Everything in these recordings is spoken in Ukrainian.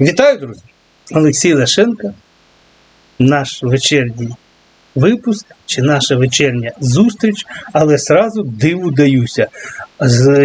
Вітаю, друзі! Олексій Ляшенко, наш вечірній випуск чи наша вечірня зустріч, але сразу диву даюся.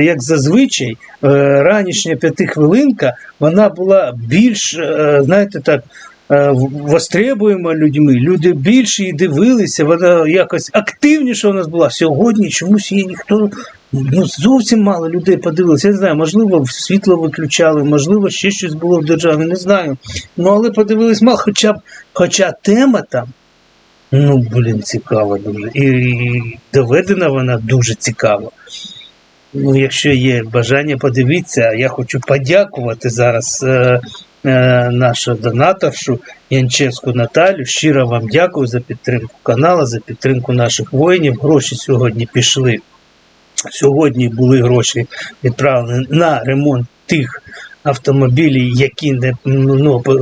Як зазвичай, е, ранішня п'ятихвилинка вона була більш, е, знаєте, так. Е, Востребуємо людьми, люди більше її дивилися, вона якось активніше у нас була. Сьогодні чомусь її ніхто ну, зовсім мало людей подивилося. Я не знаю, можливо, світло виключали, можливо, ще щось було в державі, не знаю. Ну, але подивились мало, хоча б хоча тема там, ну, блін, цікава дуже. І, і доведена вона дуже цікава. Ну, якщо є бажання, подивіться, я хочу подякувати зараз е, нашу донаторшу Янчевську Наталю. Щиро вам дякую за підтримку каналу, за підтримку наших воїнів. Гроші сьогодні пішли. Сьогодні були гроші відправлені на ремонт тих автомобілів, які не, ну, по-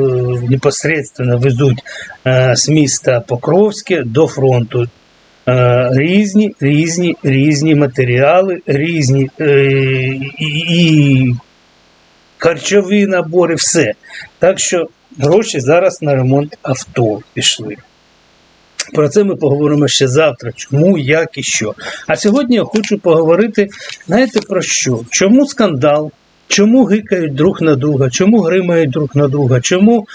непосередньо везуть е, з міста Покровське до фронту. Е, різні, різні, різні матеріали, різні е, і харчові набори, все. Так що гроші зараз на ремонт авто пішли. Про це ми поговоримо ще завтра. Чому, як і що. А сьогодні я хочу поговорити, знаєте про що? Чому скандал? Чому гикають друг на друга, чому гримають друг на друга, чому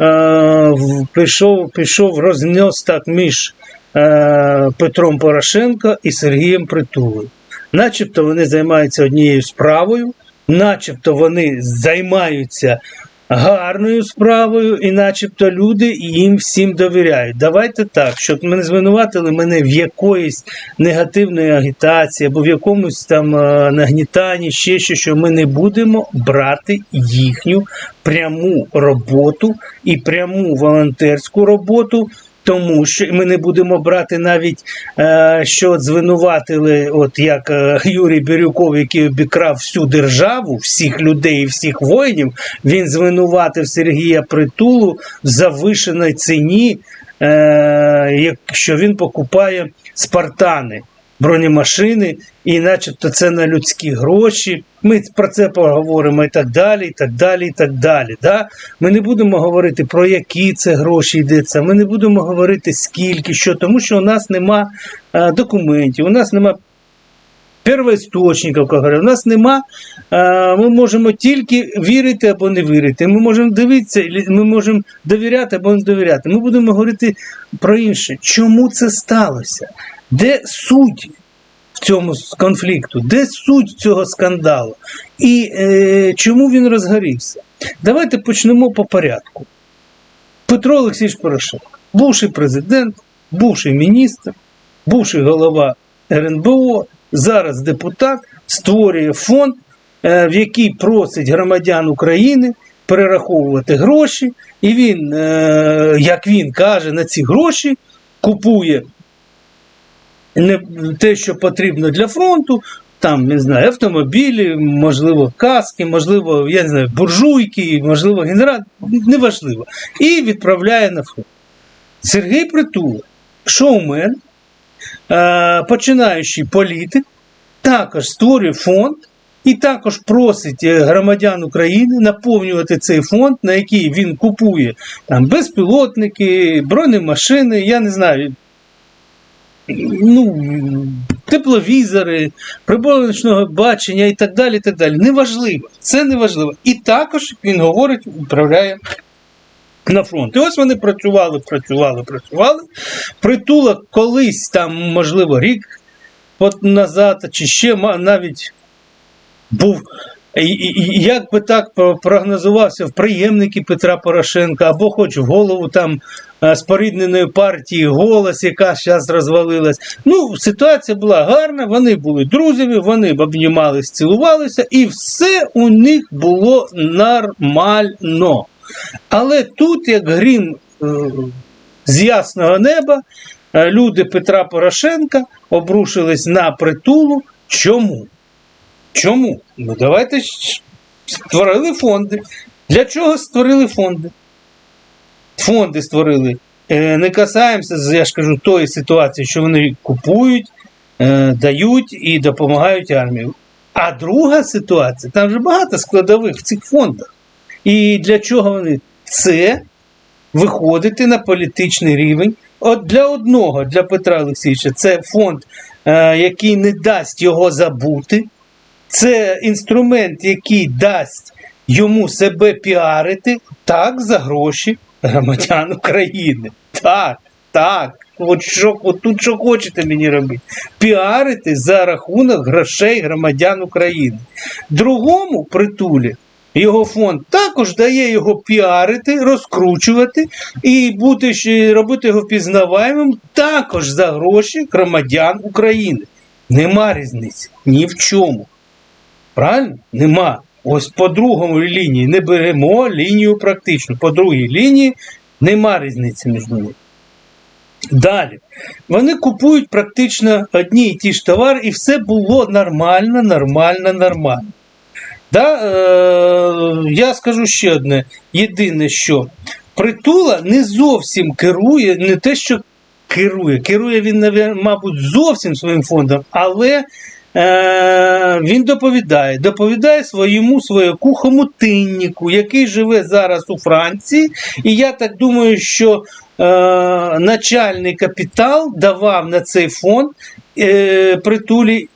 е, пішов, пішов рознес так між е, Петром Порошенко і Сергієм Притулою. Начебто вони займаються однією справою, начебто вони займаються гарною справою, і начебто люди їм всім довіряють. Давайте так, щоб мене звинуватили мене в якоїсь негативної агітації або в якомусь там е, нагнітанні, ще що, що ми не будемо брати їхню пряму роботу і пряму волонтерську роботу. Тому що ми не будемо брати навіть е, що звинуватили, от як е, Юрій Бірюков, який обікрав всю державу, всіх людей, і всіх воїнів. Він звинуватив Сергія Притулу в завишеній ціні, е, якщо він покупає спартани, бронемашини, і начебто це на людські гроші. Ми про це поговоримо і так далі, і так далі, і так далі. Да? Ми не будемо говорити про які це гроші йдеться. Ми не будемо говорити скільки, що, тому що у нас нема е, документів, у нас нема первоісточників, у нас нема. е, Ми можемо тільки вірити або не вірити. Ми можемо дивитися, ми можемо довіряти або не довіряти. Ми будемо говорити про інше. Чому це сталося? Де суть в цьому конфлікту? Де суть цього скандалу? І е, чому він розгорівся? Давайте почнемо по порядку. Петро Олексійович Порошенко, бувший президент, бувший міністр, бувший голова РНБО, зараз депутат, створює фонд, е, в який просить громадян України перераховувати гроші, і він, е, як він каже, на ці гроші купує не те, що потрібно для фронту, там, не знаю, автомобілі, можливо, каски, можливо, я не знаю, буржуйки, можливо, генератор, неважливо. І відправляє на фронт. Сергій Притула, шоумен, е, починаючий політик, також створює фонд і також просить е, громадян України наповнювати цей фонд, на який він купує там, безпілотники, бронемашини, я не знаю, ну, тепловізори, прибори бачення і так далі. так далі. Неважливо. Це неважливо. І також він говорить, відправляє на фронт. І ось вони працювали, працювали, працювали. Притула колись там, можливо, рік назад, чи ще навіть був. І, як би так прогнозувався в приємники Петра Порошенка, або хоч в голову там е, спорідненої партії голос, яка зараз розвалилась. Ну, ситуація була гарна, вони були друзями, вони обнімались, цілувалися, і все у них було нормально. Але тут, як грім е, з ясного неба, е, люди Петра Порошенка обрушились на притулу. Чому? Чому? Ну давайте створили фонди. Для чого створили фонди? Фонди створили. Е, Не касаємося, я ж кажу, тої ситуації, що вони купують, е, дають і допомагають армії. А друга ситуація, там вже багато складових в цих фондах. І для чого вони? Це виходити на політичний рівень. От для одного, для Петра Олексійовича, це фонд, е, який не дасть його забути. Це інструмент, який дасть йому себе піарити так за гроші громадян України. Так, так. От що от тут що хочете мені робити? Піарити за рахунок грошей громадян України. Другому притулі його фонд також дає його піарити, розкручувати і бути робити його впізнаваємим також за гроші громадян України. Нема різниці ні в чому. Правильно? Нема. Ось по другому лінії не беремо лінію практично. По другій лінії нема різниці між ними. Далі. Вони купують практично одні і ті ж товари, і все було нормально, нормально, нормально. Да, е, я скажу ще одне: єдине, що притула не зовсім керує, не те, що керує, керує він, мабуть, зовсім своїм фондом, але е, він доповідає, доповідає своєму свояку хомутинніку, який живе зараз у Франції. І я так думаю, що е, начальний капітал давав на цей фонд е, притулі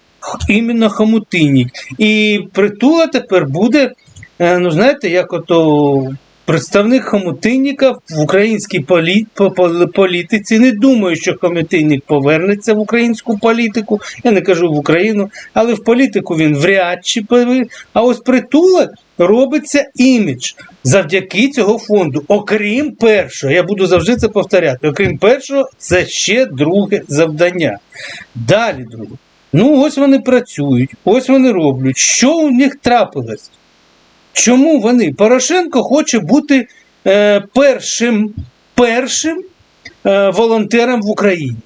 іменно хомутиннік. І притула тепер буде, е, ну знаєте, як ото. Представник хомутинніка в українській полі... по- по- політиці. Не думаю, що хомутиннік повернеться в українську політику. Я не кажу в Україну, але в політику він вряд чи повер- А ось притула робиться імідж завдяки цього фонду. Окрім першого, я буду завжди це повторяти. Окрім першого, це ще друге завдання. Далі, друге. Ну, ось вони працюють, ось вони роблять. Що у них трапилось? Чому вони? Порошенко хоче бути е, першим, першим е, волонтером в Україні.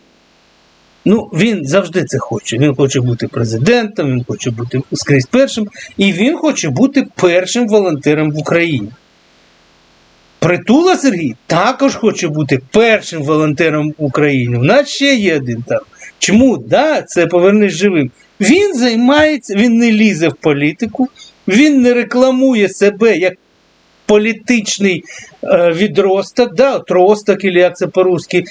Ну, він завжди це хоче. Він хоче бути президентом, він хоче бути скрізь першим, і він хоче бути першим волонтером в Україні. Притула Сергій також хоче бути першим волонтером в Україні. У нас ще є один там. Чому? Да, це повернись живим. Він займається, він не лізе в політику, він не рекламує себе як політичний е, відросток, да, отросток, або як це по-русски,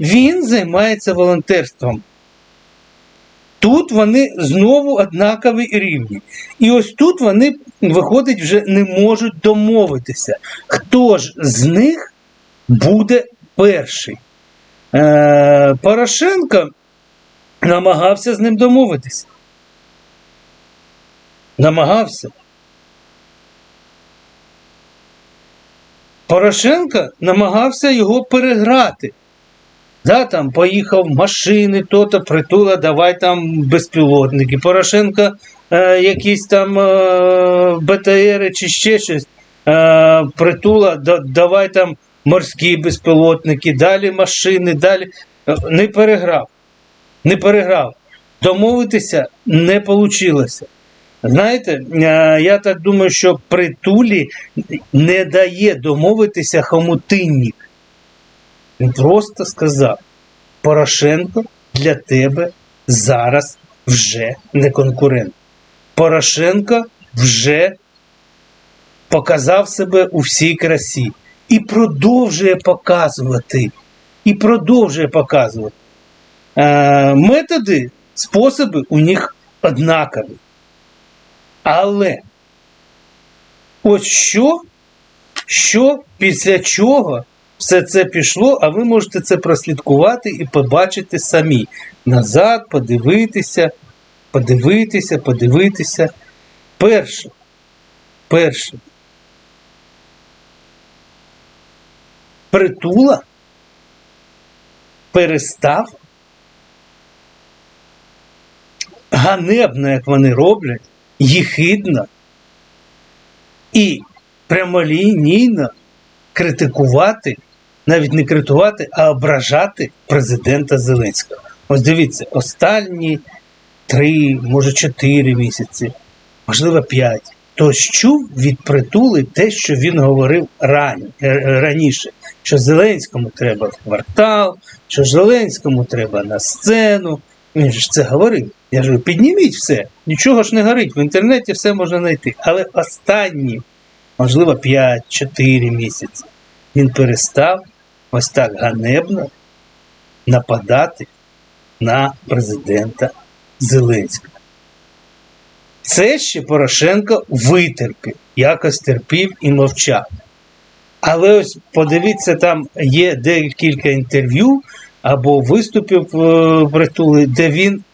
він займається волонтерством. Тут вони знову однакові рівні. І ось тут вони, виходить, вже не можуть домовитися. Хто ж з них буде перший? Е, Порошенко намагався з ним домовитися. Намагався. Порошенко намагався його переграти. Да, там поїхав машини, то-то, притула, давай там безпілотники. Порошенко е, якісь там е, БТРи чи ще щось. Е, притула, да, давай там морські безпілотники, далі машини, далі. Е, Не переграв. Не переграв. Домовитися не вийшло. Знаєте, е, я так думаю, що притулі не дає домовитися хомутинник. Він просто сказав: Порошенко для тебе зараз вже не конкурент. Порошенко вже показав себе у всій красі і продовжує показувати. І продовжує показувати. Е, методи, способи у них однакові. Але ось що, що після чого все це пішло, а ви можете це прослідкувати і побачити самі. Назад, подивитися, подивитися, подивитися. Перше, перше. Притула перестав ганебно, як вони роблять, їхидно і прямолінійно критикувати, навіть не критикувати, а ображати президента Зеленського. Ось дивіться, останні три, може чотири місяці, можливо, п'ять. То чув від притули те, що він говорив рані, раніше, що Зеленському треба в квартал, що Зеленському треба на сцену. Він ж це говорив. Я ж говорю, підніміть все, нічого ж не горить, в інтернеті все можна знайти. Але останні можливо, 5-4 місяці, він перестав ось так ганебно нападати на президента Зеленського. Це ще Порошенко витерпів, якось терпів і мовчав. Але ось подивіться, там є декілька інтерв'ю або виступів е, притули, де він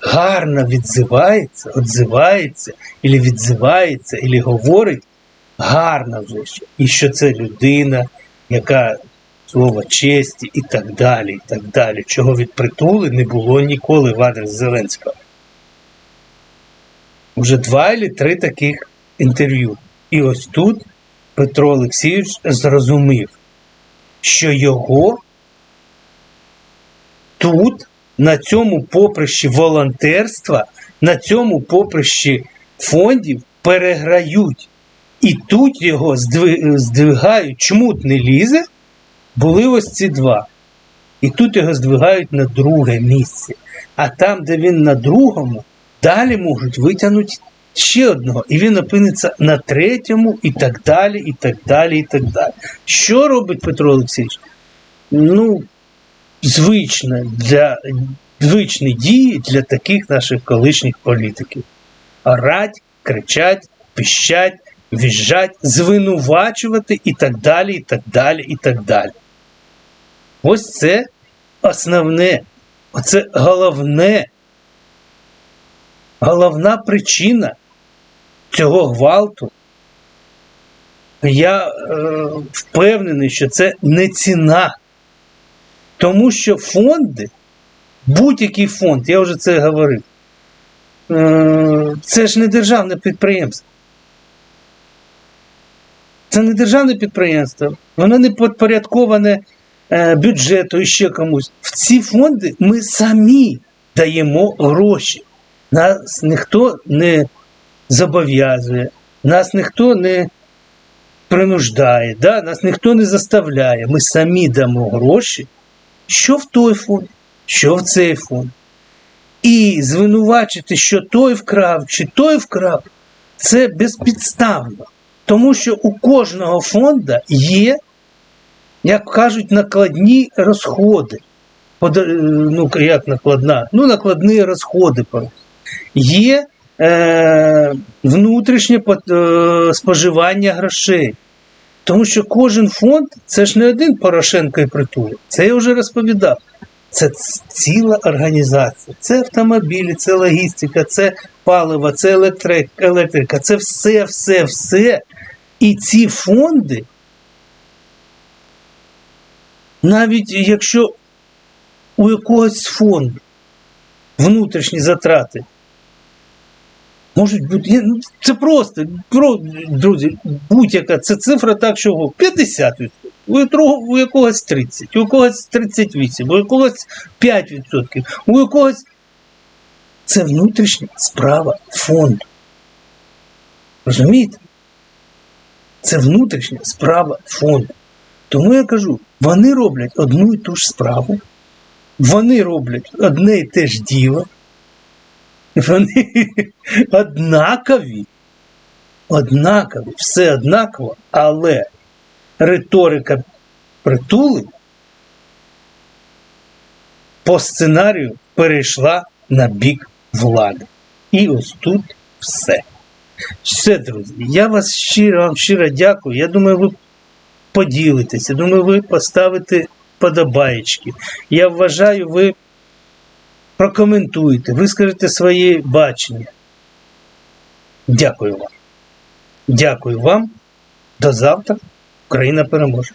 гарно відзивається, відзивається, і відзивається, і говорить гарно що- і що це людина, яка слово честі і так далі, і так далі, чого від притули не було ніколи в адрес Зеленського. Уже два чи три таких інтерв'ю. І ось тут Петро Олексійович зрозумів, що його тут, на цьому поприщі волонтерства, на цьому поприщі фондів переграють. І тут його здвигають, чмут не лізе, були ось ці два. І тут його здвигають на друге місце. А там, де він на другому, далі можуть витягнути ще одного, і він опиниться на третьому, і так далі, і так далі, і так далі. Що робить Петро Олексійович? Ну, звична для звичні дії для таких наших колишніх політиків. Орать, кричать, піщать, віжжать, звинувачувати і так далі, і так далі, і так далі. Ось це основне, оце головне, головна причина цього гвалту. Я е, впевнений, що це не ціна. Тому що фонди, будь-який фонд, я вже це говорив, е, це ж не державне підприємство. Це не державне підприємство, воно не підпорядковане е, бюджету і ще комусь. В ці фонди ми самі даємо гроші. Нас ніхто не зобов'язує, нас ніхто не принуждає, да? нас ніхто не заставляє. Ми самі дамо гроші, що в той фонд, що в цей фонд. І звинувачити, що той вкрав, чи той вкрав, це безпідставно. Тому що у кожного фонду є, як кажуть, накладні розходи. Е, Ну, як накладна? Ну, накладні розходи. Є е, внутрішнє е, споживання грошей. Тому що кожен фонд це ж не один Порошенко і притули. Це я вже розповідав. Це ціла організація. Це автомобілі, це логістика, це паливо, це електрика, це все, все, все. І ці фонди, навіть якщо у якогось фонду внутрішні затрати можуть бути. ну, Це просто, про, друзі, будь-яка це цифра так, що 50%, у, якогось 30, у когось 38, у якогось 5%, у якогось. Це внутрішня справа фонду. Розумієте? Це внутрішня справа фонду. Тому я кажу, вони роблять одну і ту ж справу, вони роблять одне і те ж діло, вони однакові, однакові, все однаково, але риторика притули по сценарію перейшла на бік влади. І ось тут все. Все, друзі, я вас щиро вам щиро дякую. Я думаю, ви поділитеся. Думаю, ви поставите подобаєчки. Я вважаю, ви прокоментуєте, вискажете своє бачення. Дякую вам. Дякую вам. До завтра. Україна переможе.